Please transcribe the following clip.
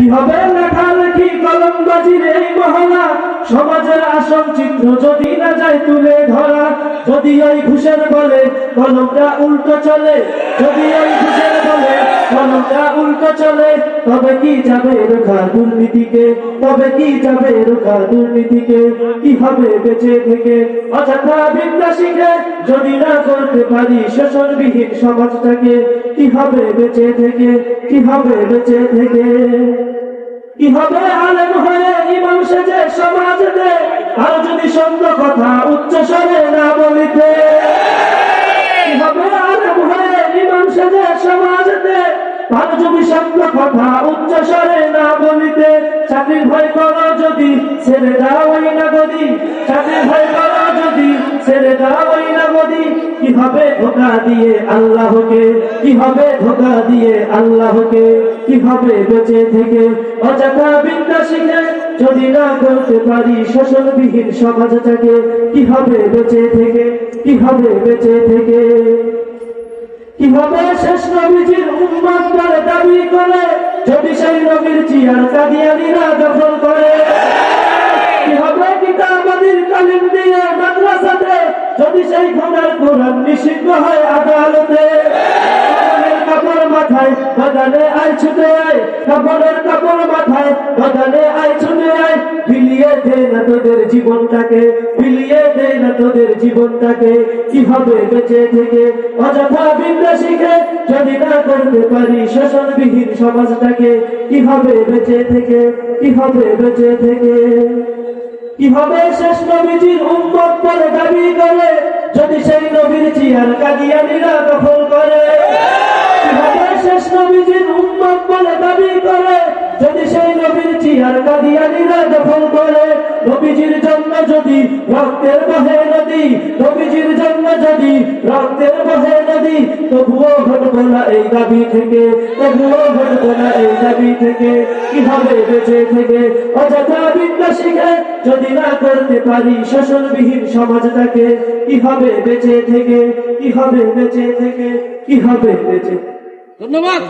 কি লেখালেখি কলম বাজির এই মহলা সমাজের আসল চিত্র যদি না যায় তুলে ধরা, যদি ওই ঘুষের বলে কলমটা উল্টো চলে, যদি ওই ঘুষের বলে কলমটা উল্টো চলে, তবে কি যাবে রোখা দুর্নীতিকে? তবে কি যাবে রোখা দুর্নীতিকে? কি হবে বেঁচে থেকে? অযথা বিদ্যা শিখে যদি না করতে পারি, শোষণবিহীন সমাজটাকে কি হবে বেঁচে থেকে কি হবে বেঁচে থেকে? কি হবে আলেম হয়ে ইমাম সেজে সমাজে আর যদি সত্য কথা উচ্চ স্বরে না বলিতে? কি সমাজে আর যদি সত্য কথা উচ্চ স্বরে না বলিতে? চাকরির ভয় করো যদি, ছেড়ে দাও না গদি চাকরির ভয় ছেড়ে দাও ওই না গদি কি হবে ধোকা দিয়ে আল্লাহকে কি হবে ধোকা দিয়ে আল্লাহকে কি হবে বেঁচে থেকে অযথা বিদ্যা শিখে যদি না করতে পারি, শোষণবিহীন সমাজটাকে কি হবে বেঁচে থেকে কি হবে বেঁচে থেকে? কি হবে শেষ নবীজির উম্মত বলে দাবি করে, যদি সেই নবীর চিয়ার কাদিয়ানিরা দখল করে কি হবে কিতাবাদির কালিম দিয়ে মাদ্রাসাতে যদি সেই কোরআন নিষিদ্ধ হয় আদালতে। জীবনটাকে, বিলিয়ে দে না তোদের জীবনটাকে। কি বেঁচে থেকে অযথা শিখে যদি না করতে পারি শোষণবিহীন সমাজটাকে কি হবে বেঁচে থেকে কি হবে বেঁচে থেকে? কি হবে শেষ নবীজির উম্মত বলে দাবি করে? যদি সেই নবীর চিয়ার কাদিয়ানিরা দখল করে। কীভাবে শেষ নবীজির উম্মত বলে দাবি করে? যদি সেই নবীর চিয়ার কাদিয়ানিরা দখল করে, নবীজির জন্য যদি রক্তের নদী নবীজির জন্য যদি রক্তের বহে নদী তবুও ঘটবো না এই দাবি থেকে তবুও ঘটবো না এই দাবি থেকে। কি হবে বেঁচে থেকে? অযথা বিদ্যা শিখে যদি না করতে পারি শোষণবিহীন সমাজটাকে কি হবে বেঁচে থেকে? কি হবে বেঁচে থেকে? কি হবে বেঁচে ধন্যবাদ।